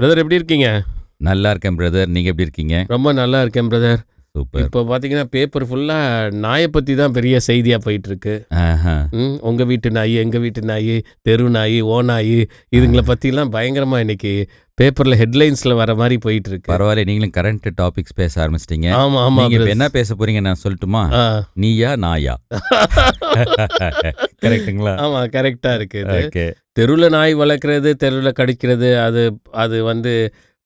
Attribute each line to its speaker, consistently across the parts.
Speaker 1: Brother எப்படி இருக்கீங்க?
Speaker 2: நல்லா இருக்கேன் பிரதர் நீங்க எப்படி இருக்கீங்க?
Speaker 1: ரொம்ப நல்லா இருக்கேன் பிரதர்
Speaker 2: சூப்பர்.
Speaker 1: இப்போ பார்த்தீங்கன்னா பேப்பர் ஃபுல்லாக நாயை பற்றி தான் பெரிய செய்தியாக போயிட்டு இருக்கு
Speaker 2: ஆஹா.
Speaker 1: ம் உங்கள் வீட்டு நாய் எங்கள் வீட்டு நாய் தெரு நாய் ஓ நாய் இதுங்களை பற்றிலாம் பயங்கரமாக இன்னைக்கு பேப்பரில் ஹெட்லைன்ஸில் வர மாதிரி போயிட்டு இருக்கு
Speaker 2: பரவாயில்ல நீங்களும் கரண்ட் டாபிக்ஸ் பேச ஆரம்பிச்சிட்டீங்க.
Speaker 1: ஆமாம் ஆமாம்
Speaker 2: நீங்க இப்ப என்ன பேச போறீங்க நான் சொல்லட்டுமா? நீயா நாயா? கரெக்ட்டுங்களா
Speaker 1: ஆமாம் கரெக்டாக இருக்கு இது.
Speaker 2: ஓகே
Speaker 1: தெருவில் நாய் வளர்க்குறது தெருவில் கடிக்கிறது அது அது வந்து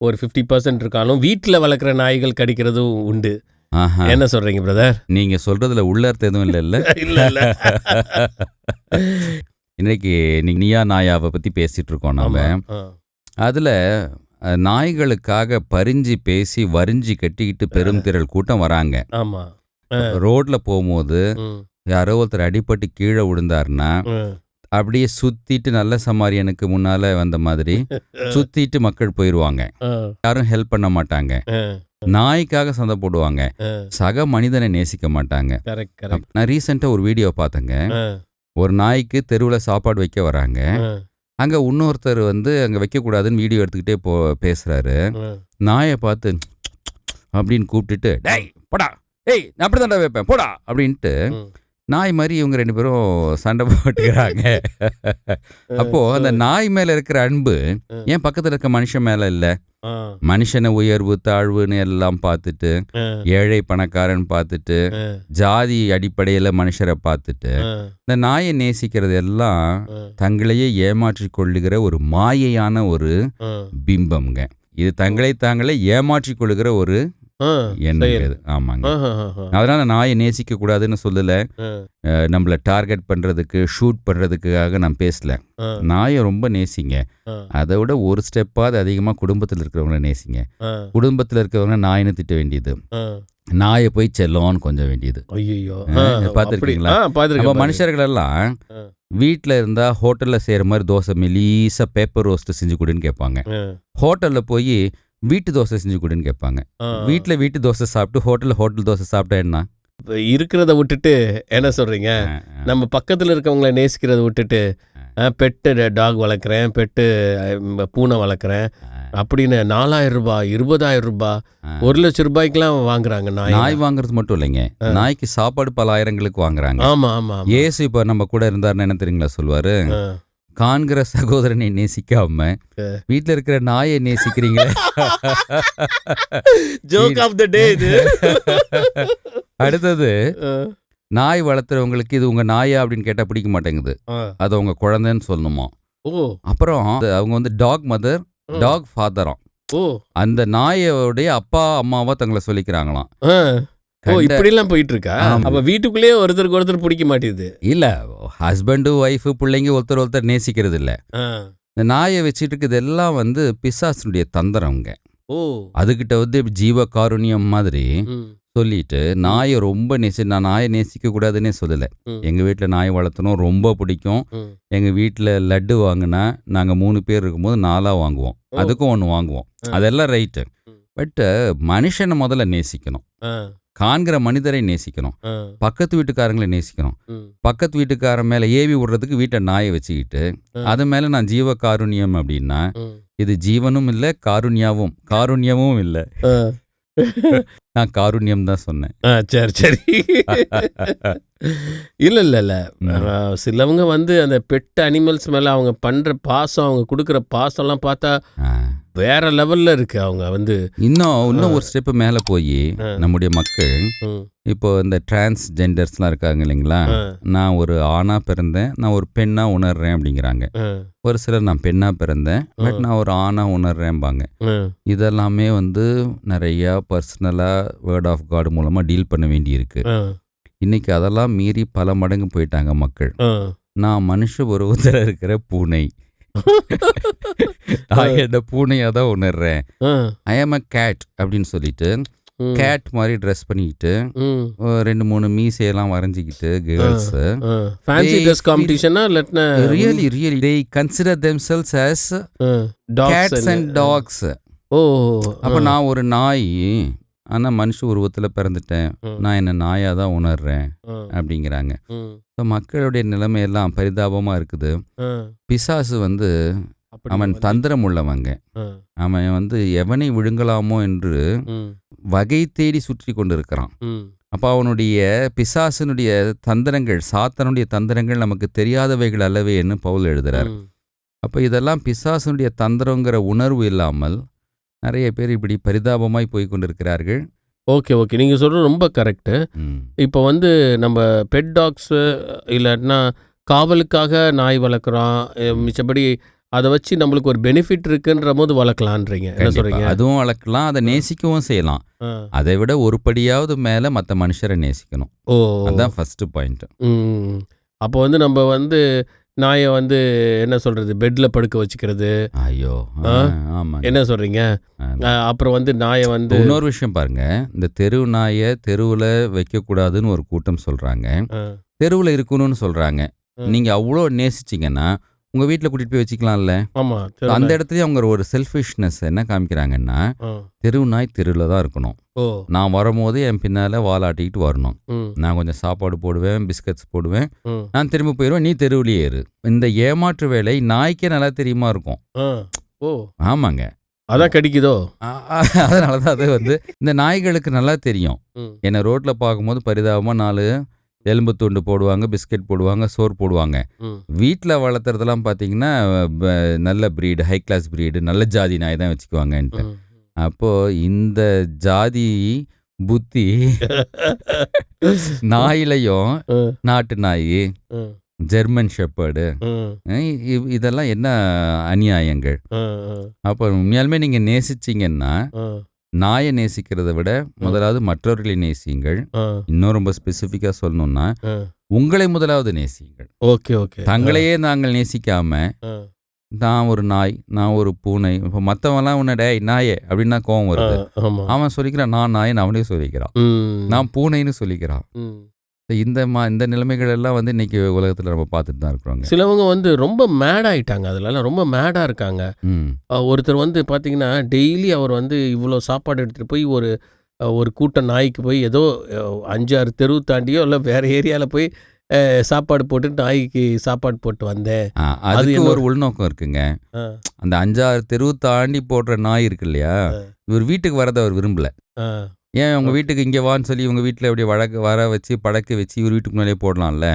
Speaker 1: ஒரு ஃபிஃப்டி பர்சன்ட் இருக்காலும் வீட்டில் வளர்க்குற நாய்கள் கடிக்கிறதும் உண்டு. என்ன சொல்கிறீங்க பிரதர்
Speaker 2: நீங்க சொல்றதுல உள்ள அர்த்தம் எதுவும் இல்ல இல்ல?
Speaker 1: இல்லை இல்லை.
Speaker 2: இன்னைக்கு நீ- நீயா நாயாவை பத்தி பேசிட்டு இருக்கோம் நாம. அதுல நாய்களுக்காக பரிஞ்சு பேசி வரிஞ்சு கட்டிக்கிட்டு பெரும் திரள் கூட்டம் வராங்க. ரோட்ல போகும்போது யாரோ ஒருத்தர் அடிபட்டு கீழே விழுந்தாருன்னா அப்படியே சுத்திட்டு நல்ல சமாரியனுக்கு முன்னால வந்த மாதிரி சுத்திட்டு மக்கள் போயிருவாங்க. யாரும் ஹெல்ப் பண்ண மாட்டாங்க. நாய்க்காக சண்டை போடுவாங்க. சக மனிதனை நேசிக்க மாட்டாங்க. நான் ரீசெண்டா ஒரு வீடியோ பார்த்தேங்க. ஒரு நாய்க்கு தெருவில் சாப்பாடு வைக்க வராங்க. அங்க இன்னொருத்தர் வந்து அங்க வைக்கக்கூடாதுன்னு வீடியோ எடுத்துக்கிட்டே போ பேசுறாரு. நாயை பார்த்து அப்படின்னு கூப்பிட்டுட்டு டேய் போடா. ஏய் நான் அப்படி தாண்டா வைப்பேன். போடா. அப்படின்ட்டு. நாய் மாதிரி இவங்க ரெண்டு பேரும் சண்டை போட்டுக்கிறாங்க. அப்போ அந்த நாய் மேல இருக்கிற அன்பு. ஏன் பக்கத்துல இருக்க மனுஷன் மேல இல்ல? மனுஷனை உயர்வு தாழ்வுன்னு எல்லாம் பார்த்துட்டு ஏழை பணக்காரன் பார்த்துட்டு ஜாதி அடிப்படையில மனுஷரை பார்த்துட்டு இந்த நாயை நேசிக்கிறது எல்லாம் தங்களையே ஏமாற்றிக் கொள்ளுகிற ஒரு மாயையான ஒரு பிம்பம்ங்க. இது தங்களை தாங்களே ஏமாற்றிக் கொள்ளுகிற ஒரு எண்ணம் ஆமாங்க. அதனால நாயை நேசிக்க கூடாதுன்னு சொல்லல. நம்மள டார்கெட் பண்றதுக்கு ஷூட் பண்றதுக்காக நான் பேசல. நாயை ரொம்ப நேசிங்க. அதை விட ஒரு ஸ்டெப்பாவது அதிகமாக குடும்பத்தில் இருக்கிறவங்கள நேசிங்க. குடும்பத்தில் இருக்கிறவங்க நாயின்னு திட்ட வேண்டியது. நாயை போய் செல்லோன்னு கொஞ்சம் வேண்டியது. பார்த்திருக்கீங்களா? நம்ம. மனுஷர்கள் எல்லாம். வீட்டில் இருந்தா ஹோட்டல்ல செய்யற மாதிரி தோசை மெலீஸா பேப்பர் ரோஸ்ட் செஞ்சு கொடுன்னு கேட்பாங்க. ஹோட்டல்ல போய் வீட்டு தோசை செஞ்சு கொடுன்னு கேட்பாங்க. வீட்டில் வீட்டு தோசை சாப்பிட்டு ஹோட்டல்ல ஹோட்டல் தோசை சாப்பிட்டா என்ன
Speaker 1: இருக்கிறத விட்டுட்டு என்ன சொல்றீங்க. நம்ம பக்கத்துல இருக்கவங்கள நேசிக்கிறத விட்டுட்டு பெட்டு டாக் வளர்க்குறேன் பெட்டு பூனை வளர்க்குறேன் அப்படின்னு நாலாயிரம் ரூபாய் இருபதாயிரம் ரூபாய். ஒரு லட்சம் ரூபாய்க்குலாம் வாங்குறாங்க நாய்
Speaker 2: நாய் வாங்குறது மட்டும் இல்லைங்க நாய்க்கு சாப்பாடு பல ஆயிரங்களுக்கு வாங்குறாங்க
Speaker 1: ஆமா ஆமா.
Speaker 2: ஏசு இப்ப நம்ம கூட இருந்தாருன்னு என்ன தெரியுங்களா சொல்லுவாரு. காண்கிற சகோதரனை நேசிக்காம
Speaker 1: ஆ.
Speaker 2: வீட்ல இருக்கிற நாயை நேசிக்கிறீங்களே?
Speaker 1: ஜோக் ஆஃப் த டே இது.
Speaker 2: அடுத்தது நாய் வளர்த்துறவங்களுக்கு இது உங்க நாயா அப்படின்னு கேட்டா பிடிக்க மாட்டேங்குது. அது உங்க குழந்தைன்னு சொல்லணுமா?
Speaker 1: ஓ.
Speaker 2: அப்புறம் அவங்க வந்து டாக் மதர். டாக் ஃபாதராம் அந்த நாயோடைய அப்பா அம்மாவா தங்களை சொல்லிக்கிறாங்களாம்.
Speaker 1: ஓ இப்படிலாம் போயிட்டு இருக்கா. அப்ப வீட்டுக்குள்ளேயே ஒருத்தருக்கு ஒருத்தர் பிடிக்க மாட்டேங்குது.
Speaker 2: இல்ல ஹஸ்பண்டு ஒய்ஃபு பிள்ளைங்க ஒருத்தர் ஒருத்தர் நேசிக்கிறது இல்ல. இந்த நாயை வச்சுட்டு இருக்குது எல்லாம் வந்து பிசாசனுடைய தந்திரம்ங்க
Speaker 1: ஓ.
Speaker 2: அதுகிட்ட வந்து ஜீவ காருண்யம் மாதிரி சொல்லிட்டு நாயை ரொம்ப நேசி நான் நாயை நேசிக்க கூடாதுன்னே சொல்லலை.
Speaker 1: ம்,
Speaker 2: எங்க வீட்டில் நாய் வளர்த்தணும் ரொம்ப பிடிக்கும்.
Speaker 1: ம்.
Speaker 2: எங்க வீட்டில் லட்டு வாங்கினா நாங்கள் மூணு பேர் இருக்கும்போது நாலாக வாங்குவோம். அதுக்கும் ஒன்று வாங்குவோம். அதெல்லாம் ரைட்டு. பட்டு மனுஷனை முதல்ல நேசிக்கணும். காண்கிற மனிதரை நேசிக்கணும். பக்கத்து வீட்டுக்காரங்களை நேசிக்கணும். பக்கத்து வீட்டுக்காரன் மேலே ஏவி விடுறதுக்கு வீட்டை நாயை வச்சுக்கிட்டு. அது மேலே நான் ஜீவ காருண்யம் அப்படின்னா. இது ஜீவனும் இல்லை காருண்யாவும் காருண்யமும் இல்லை. நான் காருண்யம் தான் சொன்னேன்.
Speaker 1: சரி சரி. இல்ல இல்ல இல்ல. சிலவங்க வந்து அந்த பெட் அனிமல்ஸ் மேல அவங்க பண்ற பாசம் அவங்க கொடுக்குற பாசம்லாம் பார்த்தா. வேற லெவல்ல இருக்கு அவங்க வந்து.
Speaker 2: இன்னும் இன்னும் ஒரு ஸ்டெப் மேலே போய். நம்முடைய மக்கள் இப்போ இந்த டிரான்ஸ்ஜெண்டர்ஸ்லாம் இருக்காங்க இல்லைங்களா? நான் ஒரு ஆணா பிறந்தேன் நான் ஒரு பெண்ணா உணர்றேன் அப்படிங்கிறாங்க. ஒரு சிலர் நான் பெண்ணா பிறந்தேன் பட் நான் ஒரு ஆணா உணர்றேன்பாங்க. இதெல்லாமே வந்து நிறையா பர்சனலாக வேர்ட் ஆஃப் காட் மூலமாக டீல் பண்ண வேண்டியிருக்கு.
Speaker 1: ஆ,
Speaker 2: இன்னைக்கு அதெல்லாம் மீறி பல மடங்கு போயிட்டாங்க மக்கள். நான் மனுஷ உருவத்தில் இருக்கிற பூனை. இந்த பூனையாக தான் உணர்றேன். ஐ ஆம் அ கேட் அப்படின்னு சொல்லிட்டு கேட் மாதிரி ட்ரெஸ் பண்ணிக்கிட்டு ரெண்டு மூணு மீசையெல்லாம் வரைஞ்சிக்கிட்டு கேர்ள்ஸ்.
Speaker 1: ஃபேன்சி ட்ரெஸ் காம்படிஷனா இல்லாட்டினா
Speaker 2: really really they consider themselves as
Speaker 1: dogs
Speaker 2: cats and dogs.
Speaker 1: ஓ
Speaker 2: அப்போ நான் ஒரு நாய் ஆனால் மனுஷ உருவத்தில் பிறந்துட்டேன். நான் என்ன நாயாக தான் உணர்றேன் அப்படிங்கிறாங்க. ஸோ மக்களுடைய நிலைமையெல்லாம் பரிதாபமாக இருக்குது. பிசாசு வந்து அவன் தந்திரம் உள்ளவங்க. அவன் வந்து எவனை விழுங்கலாமோ என்று வகை தேடி சுற்றி கொண்டிருக்கிறான்.
Speaker 1: ம்,
Speaker 2: அப்போ அவனுடைய பிசாசனுடைய தந்திரங்கள் சாத்தனுடைய தந்திரங்கள் நமக்கு தெரியாதவைகள் அல்லவேன்னு பவுல் எழுதுறார். அப்போ இதெல்லாம் பிசாசனுடைய தந்திரங்கிற உணர்வு இல்லாமல் நிறைய பேர் இப்படி பரிதாபமாய் போய் கொண்டிருக்கிறார்கள்.
Speaker 1: ஓகே ஓகே நீங்கள் சொல்கிறது ரொம்ப கரெக்டு. இப்போ வந்து நம்ம பெட் டாக்ஸு இல்லாட்டினா காவலுக்காக நாய் வளர்க்குறோம். மிச்சபடி அதை வச்சு நம்மளுக்கு ஒரு பெனிஃபிட் இருக்குன்ற போது வளர்க்கலான்றீங்க. என்ன. சொல்கிறீங்க
Speaker 2: அதுவும் வளர்க்கலாம் அதை நேசிக்கவும் செய்யலாம். அதை விட ஒரு படியாவது மேலே மற்ற மனுஷரை நேசிக்கணும்.
Speaker 1: ஓ.
Speaker 2: அதுதான் ஃபர்ஸ்ட் பாயிண்ட்
Speaker 1: அப்போ வந்து நம்ம வந்து நாயை வந்து என்ன சொல்கிறது பெட்டில் படுக்க வச்சுக்கிறது.
Speaker 2: ஐயோ
Speaker 1: ஆ?
Speaker 2: ஆமாம்
Speaker 1: என்ன சொல்கிறீங்க
Speaker 2: ஆ.
Speaker 1: அப்புறம் வந்து நாயை வந்து
Speaker 2: இன்னொரு விஷயம் பாருங்க. இந்த தெரு நாயை தெருவில் வைக்கக்கூடாதுன்னு ஒரு கூட்டம் சொல்றாங்க. தெருவில் இருக்கணும்னு சொல்றாங்க. நீங்க அவ்வளோ நேசிச்சீங்கன்னா உங்க வீட்டில் கூட்டிட்டு போய் வச்சுக்கலாம்ல.
Speaker 1: ஆமா சரி.
Speaker 2: அந்த இடத்துலயும் அவங்க ஒரு செல்ஃபிஷ்னஸ் என்ன காமிக்கிறாங்கன்னா
Speaker 1: ஆ.
Speaker 2: தெரு நாய் தெருவில் தான் இருக்கணும். நான் வரும்போது என் பின்னால வாலாட்டிக்கிட்டு வரணும். நான் கொஞ்சம் சாப்பாடு போடுவேன் பிஸ்கட்ஸ் போடுவேன். நான் திரும்ப போயிடுவேன் நீ தெருவுலயே இரு. இந்த ஏமாற்று வேலை நாய்க்கே நல்லா தெரியுமா இருக்கும்.
Speaker 1: ஓ.
Speaker 2: ஆமாங்க.
Speaker 1: அதான் கடிக்குதோ?
Speaker 2: அதனால தான் அது வந்து இந்த நாய்களுக்கு நல்லா தெரியும். என்னை ரோட்டில் பார்க்கும்போது பரிதாபமாக நாலு எலும்பு துண்டு போடுவாங்க பிஸ்கட் போடுவாங்க சோறு போடுவாங்க. வீட்டில் வளர்த்துறதெல்லாம் பார்த்தீங்கன்னா நல்ல ப்ரீடு ஹை கிளாஸ் ப்ரீடு நல்ல ஜாதி நாய் தான் வச்சுக்குவாங்கன்ட்டு. அப்போது இந்த ஜாதி புத்தி நாயிலையும் நாட்டு நாய் ஜெர்மன் ஷெப்பர்டு இதெல்லாம் என்ன அநியாயங்கள்? அப்போ உண்மையாலுமே நீங்கள் நேசிச்சீங்கன்னா நாயை நேசிக்கிறத விட முதலாவது மற்றவர்களை நேசியுங்கள். இன்னும் ரொம்ப ஸ்பெசிஃபிக்காக சொல்லணும்னா. உங்களை முதலாவது நேசியுங்கள்.
Speaker 1: Okay okay.
Speaker 2: தங்களையே நாங்கள் நேசிக்காம நான் ஒரு நாய் நான் ஒரு பூனை இப்போ மற்றவன்லாம் உன்ன டேய் நாயே அப்படின்னா கோவம் வருது. அவன் சொல்லிக்கிறான் நான் நாயன் அவனே சொல்லிக்கிறான். நான் பூனைன்னு சொல்லிக்கிறான். இந்த மா இந்த நிலைமைகள் எல்லாம் வந்து இன்னைக்கு உலகத்தில் நம்ம பார்த்துட்டு தான் இருக்கிறோங்க.
Speaker 1: சிலவங்க வந்து ரொம்ப மேட் ஆயிட்டாங்க அதுலலாம் ரொம்ப மேடாக இருக்காங்க. ஒருத்தர் வந்து பார்த்தீங்கன்னா டெய்லி அவர் வந்து இவ்வளோ சாப்பாடு எடுத்துகிட்டு போய் ஒரு ஒரு கூட்ட நாய்க்கு போய் ஏதோ அஞ்சாறு தெரு தாண்டியோ இல்லை வேறு ஏரியாவில் போய் சாப்பாடு போட்டு நாய்க்கு சாப்பாடு போட்டு வந்தேன். என்ன-
Speaker 2: ஒரு உள்நோக்கம் இருக்குங்க. அந்த அஞ்சாறு தெருவு தாண்டி போடுற நாய் இருக்கு இல்லையா. இவர் வீட்டுக்கு வரதை அவர் விரும்பல. ஏன் உங்க வீட்டுக்கு இங்கே வான்னு சொல்லி உங்க வீட்டில் அப்படியே வழக்கு வர வச்சு படக்க வச்சு இவர் வீட்டுக்கு முன்னாலே போடலாம்ல?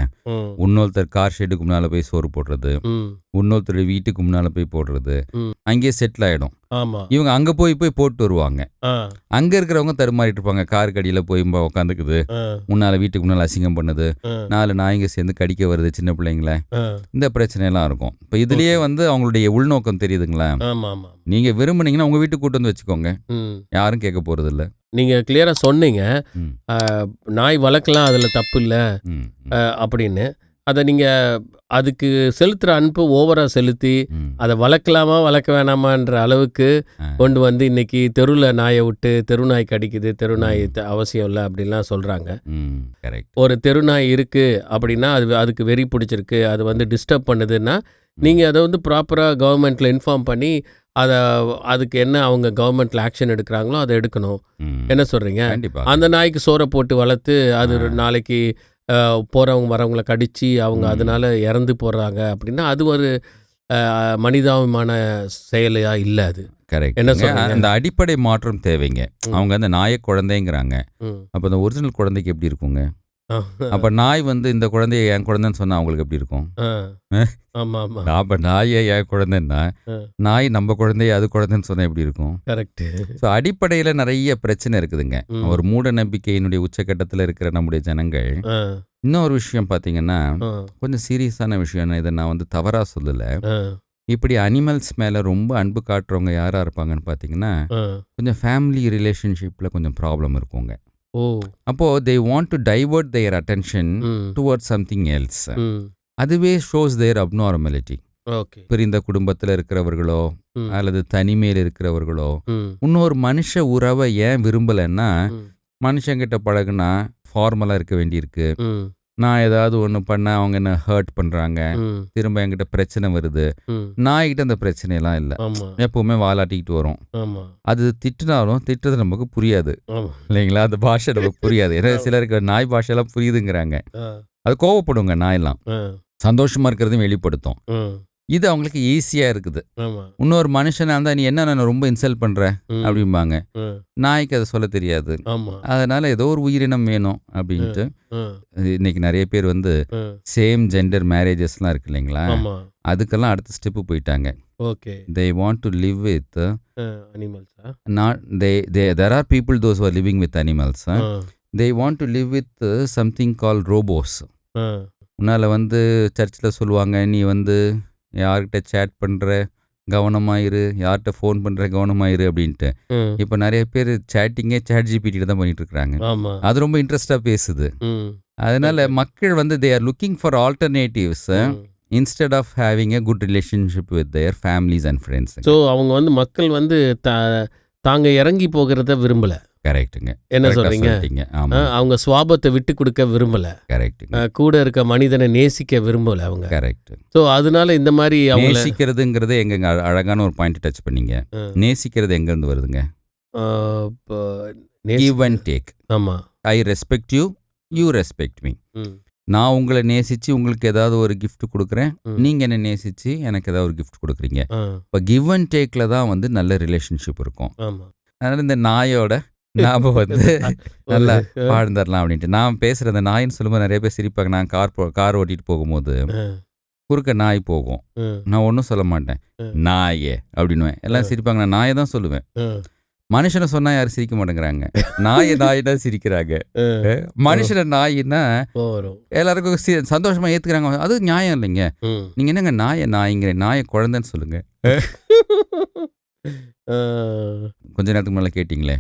Speaker 2: இன்னொருத்தர் கார் ஷெட்டுக்கு முன்னால் போய் சோறு போடுறது. இன்னொருத்தர் வீட்டுக்கு முன்னால் போய் போடுறது. அங்கேயே செட்டில்
Speaker 1: ஆமாம்
Speaker 2: இவங்க அங்கே போய் போய் போட்டு வருவாங்க. அங்கே இருக்கிறவங்க தருமாறிட்டு இருப்பாங்க. கார் கடியில் போய் உட்காந்துக்குது முன்னால் வீட்டுக்கு முன்னால் அசிங்கம் பண்ணுது. நாலு நாய்ங்க சேர்ந்து கடிக்க வருது சின்ன பிள்ளைங்கள. இந்த பிரச்சனையெல்லாம் இருக்கும். இப்போ இதுலயே வந்து அவங்களுடைய உள்நோக்கம் தெரியுதுங்களா? நீங்கள் விரும்புனீங்கன்னா உங்கள் வீட்டுக்கு கூட்டு வந்து வச்சுக்கோங்க. யாரும் கேட்க போகிறதில்ல
Speaker 1: நீங்கள் கிளியராக சொன்னீங்க.
Speaker 2: ம்.
Speaker 1: அஹ், நாய் வளர்க்கலாம் அதில் தப்பு இல்லை. அப்படின்னு. அதை நீங்கள் அதுக்கு செலுத்துகிற அன்பு ஓவராக செலுத்தி அதை வளர்க்கலாமா வளர்க்க வேணாமான்ற அளவுக்கு. கொண்டு வந்து இன்னைக்கு தெருவில் நாயை விட்டு தெரு நாய் கடிக்குது தெரு நாய் த- அவசியம் இல்லை அப்படின்லாம் சொல்கிறாங்க ஒரு தெரு நாய் இருக்குது அப்படின்னா அது அதுக்கு வெறி பிடிச்சிருக்கு அது வந்து டிஸ்டர்ப் பண்ணுதுன்னா நீங்கள் அதை வந்து ப்ராப்பராக கவர்மெண்ட்டில் இன்ஃபார்ம் பண்ணி அதை அதுக்கு என்ன அவங்க கவர்மெண்ட்டில் ஆக்ஷன் எடுக்கிறாங்களோ அதை எடுக்கணும். என்ன சொல்கிறீங்க அந்த நாய்க்கு சோறை போட்டு வளர்த்து அது. நாளைக்கு அஹ், போறவங்க வரவங்கள கடிச்சு அவங்க. அதனால இறந்து போறாங்க அப்படின்னா அது ஒரு மனிதாபிமான செயலையா இல்லை அது
Speaker 2: கரெக்ட்
Speaker 1: என்ன?
Speaker 2: அந்த அடிப்படை மாற்றம் தேவைங்க. அவங்க அந்த நாயை குழந்தைங்கிறாங்க. அப்போ அந்த ஒரிஜினல் குழந்தைக்கு எப்படி இருக்குங்க. அப்ப நாய் வந்து இந்த குழந்தைய என் குழந்தைன்னு சொன்னா அவங்களுக்கு எப்படி இருக்கும்?
Speaker 1: ஆமா ஆமா.
Speaker 2: அப்ப நாயே என் குழந்தைன்னா. நாய் நம்ம குழந்தைய அது குழந்தைன்னு சொன்னா எப்படி இருக்கும்?
Speaker 1: கரெக்ட்
Speaker 2: ஸோ அடிப்படையில நிறைய பிரச்சனை இருக்குதுங்க. ஒரு மூட நம்பிக்கையினுடைய உச்சக்கட்டத்தில் இருக்கிற நம்முடைய ஜனங்கள் இன்னொரு விஷயம் பார்த்தீங்கன்னா கொஞ்சம் சீரியஸான விஷயம். இதை நான் வந்து தவறா சொல்லல. இப்படி அனிமல்ஸ் மேல ரொம்ப அன்பு காட்டுறவங்க யாரா இருப்பாங்கன்னு பார்த்தீங்கன்னா கொஞ்சம் ஃபேமிலி ரிலேஷன்ஷிப்ல கொஞ்சம் ப்ராப்ளம் இருக்குங்க.
Speaker 1: ஓ
Speaker 2: அப்போ they want to divert their attention. Toward something else. அதுவே ஷோஸ் தேர் அப்நார்மலிட்டி பிரிந்த குடும்பத்தில் இருக்கிறவர்களோ. அல்லது தனிமையில் இருக்கிறவர்களோ. இன்னொரு மனுஷ உறவை ஏன் விரும்பலைன்னா. மனுஷங்கிட்ட பழகுனா ஃபார்மலாக இருக்க வேண்டியிருக்கு. நான் ஏதாவது ஒன்று பண்ண அவங்க என்ன ஹர்ட் பண்ணுறாங்க. திரும்ப என்கிட்ட பிரச்சனை வருது.
Speaker 1: ம்.
Speaker 2: நாய்கிட்ட அந்த பிரச்சனையெல்லாம் இல்லை. எப்பவுமே வாலாட்டிக்கிட்டு வரும். அது திட்டுனாலும் திட்டுறது நமக்கு புரியாது. இல்லைங்களா? அந்த பாஷை நமக்கு புரியாது. ஏன்னா சிலருக்கு நாய் பாஷையெல்லாம் புரியுதுங்கிறாங்க. அது கோவப்படுங்க நாயெல்லாம். சந்தோஷமா இருக்கிறதையும் வெளிப்படுத்தும். இது அவங்களுக்கு ஈஸியாக இருக்குது. இன்னொரு மனுஷனாக இருந்தால் நீ என்ன நான் ரொம்ப இன்சல்ட் பண்ணுற அப்படிம்பாங்க. நாய்க்கு அதை சொல்ல தெரியாது. அதனால ஏதோ ஒரு உயிரினம் வேணும் அப்படின்ட்டு. இன்னைக்கு நிறைய பேர் வந்து சேம் ஜெண்டர் மேரேஜஸ்லாம் இருக்கு இல்லைங்களா? அதுக்கெல்லாம் அடுத்த ஸ்டெப்பு போயிட்டாங்க.
Speaker 1: Okay.
Speaker 2: They want to live with
Speaker 1: அனிமல்ஸா
Speaker 2: not they they there are people those are living with animals they want to live with something call robots உன்னால் வந்து சர்ச்சில் சொல்லுவாங்க நீ வந்து யார்கிட்ட சேட் பண்ணுற கவனமாயிரு யார்கிட்ட ஃபோன் பண்ணுற கவனமாயிரு அப்படின்ட்டு. இப்போ நிறைய பேர் சேட்டிங்கே சேட் ஜிபிடியில் தான் பண்ணிட்டு இருக்காங்க
Speaker 1: ஆமா.
Speaker 2: அது ரொம்ப இன்ட்ரெஸ்டாக பேசுது. அதனால. மக்கள் வந்து they are looking for alternatives. Instead of having a good relationship with their families and friends
Speaker 1: so அவங்க வந்து மக்கள் வந்து தா- தாங்க இறங்கி போகிறத விரும்பல.
Speaker 2: கரெக்ட்டுங்க.
Speaker 1: என்ன சொல்றீங்க? அவங்க சுவாபத்தை விட்டு கொடுக்க விரும்பல.
Speaker 2: கரெக்ட்டுங்க.
Speaker 1: ஆ, கூட இருக்க மனிதனை நேசிக்க விரும்பல அவங்க.
Speaker 2: கரெக்ட்
Speaker 1: ஸோ அதனால இந்த மாதிரி
Speaker 2: நேசிக்கிறதுங்கிறது எங்க அழகான ஒரு பாயிண்ட் டச் பண்ணீங்க. நேசிக்கிறது எங்கேருந்து வருதுங்க?
Speaker 1: ஆ, இப்போ நேசி-
Speaker 2: கிவ் அண்ட் டேக்
Speaker 1: ஆமா.
Speaker 2: I respect you you respect ம், நான் உங்களை நேசித்து உங்களுக்கு ஏதாவது ஒரு gift கொடுக்குறேன்.
Speaker 1: ம்.
Speaker 2: நீங்கள் என்ன நேசித்து எனக்கு ஏதாவது ஒரு gift கொடுக்குறீங்க. இப்போ கிவ் அண்ட் டேக்கில் தான் வந்து நல்ல ரிலேஷன்ஷிப் இருக்கும். அதனால் இந்த நாயோட நாம வந்து நல்லா வாழ்ந்துடலாம் அப்படின்ட்டு. நான் பேசுகிற அந்த நாயின்னு சொல்லும்போது நிறைய பேர் சிரிப்பாங்க. நான் கார் போ கார் ஓட்டிகிட்டு போகும்போது குறுக்க நாய் போகும். நான் ஒன்றும் சொல்ல மாட்டேன். நாயே அப்படின்னுவேன். எல்லாம் சிரிப்பாங்க. நான் நாயை தான் சொல்லுவேன். மனுஷனை சொன்னா யாரும் சிரிக்க மாட்டேங்கிறாங்க. நாயை நாய் தான் சிரிக்கிறாங்க. மனுஷனை நாயின்னா
Speaker 1: போறோம்
Speaker 2: எல்லாருக்கும் சந்தோஷமா ஏத்துக்கிறாங்க. அது நியாயம் இல்லைங்க. நீங்க என்னங்க நாயை நாய்ங்கிற நாயை குழந்தைன்னு சொல்லுங்க. கொஞ்ச நேரத்துக்கு முன்னால கேட்டிங்களே.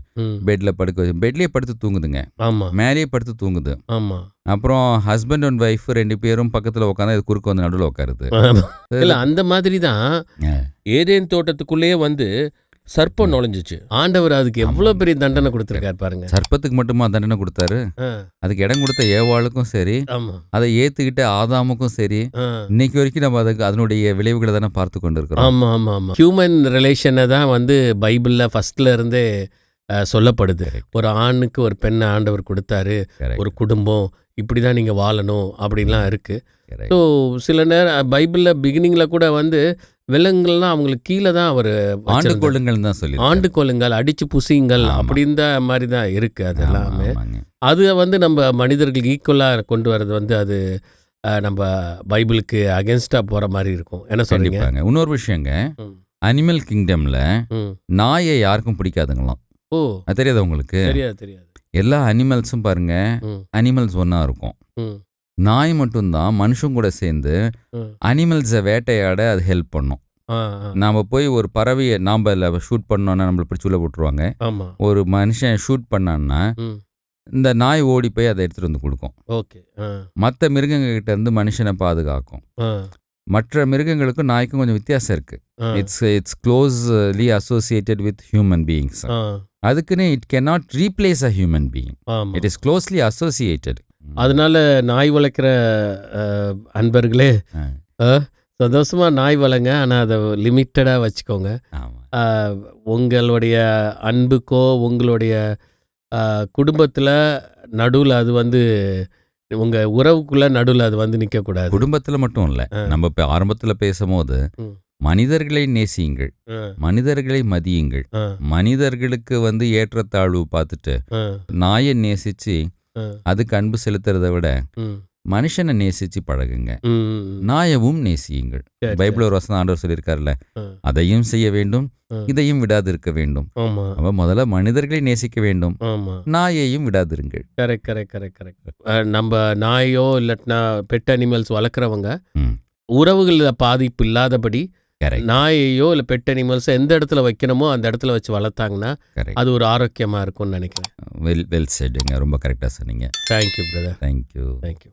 Speaker 2: பெட்ல படுக்க பெட்லயே படுத்து தூங்குதுங்க.
Speaker 1: ஆமா.
Speaker 2: மேலேயே படுத்து தூங்குது.
Speaker 1: ஆமா.
Speaker 2: அப்புறம் ஹஸ்பண்ட் அண்ட் ஒய்ஃப் ரெண்டு பேரும் பக்கத்துல உட்காந்து இது குறுக்க வந்து நடுவில் உட்காருது.
Speaker 1: இல்ல அந்த மாதிரி தான்
Speaker 2: ஆ.
Speaker 1: ஏதேன் தோட்டத்துக்குள்ளேயே வந்து சர்ப்பம் நுழைஞ்சிச்சு. ஆண்டவர் அதுக்கு எவ்வளவு பெரிய தண்டனை கொடுத்துருக்காரு பாருங்க.
Speaker 2: சர்ப்பத்துக்கு மட்டுமா தண்டனை கொடுத்தாரு? அதுக்கு இடம் கொடுத்த ஏவாளுக்கும் சரி
Speaker 1: ஆமா.
Speaker 2: அதை ஏத்துக்கிட்ட ஆதாமுக்கும் சரி. இன்னைக்கு வரைக்கும் நம்ம அதுக்கு அதனுடைய விளைவுகளை தானே பார்த்து கொண்டு இருக்கிறோம்
Speaker 1: ஆமா ஆமா. ஆமா ஹியூமன் ரிலேஷனை தான் வந்து பைபிள்ல ஃபர்ஸ்ட்ல இருந்தே சொல்லப்படுது. ஒரு ஆணுக்கு ஒரு பெண்ணை ஆண்டவர் கொடுத்தாரு ஒரு குடும்பம் இப்படி தான் நீங்கள் வாழணும் அப்படின்லாம் இருக்கு. ஸோ சில நேரம் பைபிளில் பிகினிங்கில் கூட வந்து விலங்குகள்லாம் அவங்களுக்கு கீழே தான் அவர்
Speaker 2: ஆண்டு கொள்ளுங்கள் தான் சொல்லி
Speaker 1: ஆண்டு கொள்ளுங்கள் அடிச்சு புசியுங்கள். அப்படின்ற மாதிரி தான் இருக்கு அது எல்லாமே. அது வந்து நம்ம மனிதர்களுக்கு ஈக்குவலாக கொண்டு வர்றது வந்து அது நம்ம பைபிளுக்கு அகேன்ஸ்டாக போகிற மாதிரி இருக்கும். என்ன சொல்றீங்க?
Speaker 2: கண்டிப்பாங்க. இன்னொரு விஷயங்க. அனிமல் கிங்டம்ல. நாயை யாருக்கும் பிடிக்காதுங்களாம்.
Speaker 1: ஓ.
Speaker 2: தெரியாதா உங்களுக்கு?
Speaker 1: தெரியாது தெரியாது.
Speaker 2: எல்லா அனிமல்ஸும் பாருங்க. அனிமல்ஸ் ஒன்றா இருக்கும். நாய் மட்டும்தான் மனுஷன் கூட சேர்ந்து. அனிமல்ஸை வேட்டையாட அது ஹெல்ப் பண்ணும். நாம் போய் ஒரு பறவையை நாம் அதில் ஷூட் பண்ணோன்னா நம்மளை பிடிச்சி உள்ள விட்டுருவாங்க
Speaker 1: ஆமாம்
Speaker 2: ஒரு மனுஷன் ஷூட் பண்ணான்னா இந்த நாய் ஓடி போய் அதை எடுத்துகிட்டு வந்து கொடுக்கும்.
Speaker 1: ஓகே
Speaker 2: மற்ற மிருகங்கள்கிட்ட இருந்து மனுஷனை பாதுகாக்கும். மற்ற மிருகங்களுக்கும் நாய்க்கும் கொஞ்சம் வித்தியாசம் இருக்குது
Speaker 1: ஆ.
Speaker 2: It's it's closely associated with human beings அதுக்குன்னு it cannot replace a human being it is closely associated
Speaker 1: அதனால நாய் வளர்க்குற அன்பர்களே
Speaker 2: ஆ.
Speaker 1: அஹ், சந்தோஷமா நாய் வளங்க ஆனால் அதை லிமிட்டடாக வச்சுக்கோங்க. உங்களுடைய அன்புக்கோ உங்களுடைய குடும்பத்தில் நடுவில் அது வந்து உங்கள் உறவுக்குள்ள நடுவில் அது வந்து நிற்கக்கூடாது
Speaker 2: குடும்பத்தில் மட்டும் இல்லை. நம்ம இப்போ ஆரம்பத்தில் பேசும்போது. மனிதர்களை நேசியுங்கள். மனிதர்களை மதியுங்கள். மனிதர்களுக்கு வந்து ஏற்றத்தாழ்வு பார்த்துட்டு நாயை நேசிச்சு அதுக்கு அன்பு செலுத்துறதை விட மனுஷனை நேசிச்சு பழகுங்க. நாயவும் நேசியுங்கள். பைபிள் ஒரு வசனம் ஆண்டவர் சொல்லியிருக்காருல்ல. அதையும் செய்ய வேண்டும். இதையும் விடாதிருக்க வேண்டும்.
Speaker 1: ஆமா.
Speaker 2: அப்ப முதல்ல மனிதர்களை நேசிக்க வேண்டும். நாயையும் விடாதிருங்கள்.
Speaker 1: Correct correct correct correct. நம்ம நாயோ இல்லாட்டினா பெட் அனிமல்ஸ் வளர்க்குறவங்க. உறவுகளில் பாதிப்பு இல்லாதபடி நாயையோ இல்லை பெட் அனிமல்ஸை எந்த இடத்துல வைக்கணுமோ அந்த இடத்துல வச்சு வளர்த்தாங்கன்னா அது ஒரு ஆரோக்கியமாக இருக்கும்னு நினைக்கிறேன்.
Speaker 2: வெல் வெல் செட்டுங்க ரொம்ப கரெக்டாக சொன்னீங்க.
Speaker 1: Thank you brother
Speaker 2: thank you
Speaker 1: thank you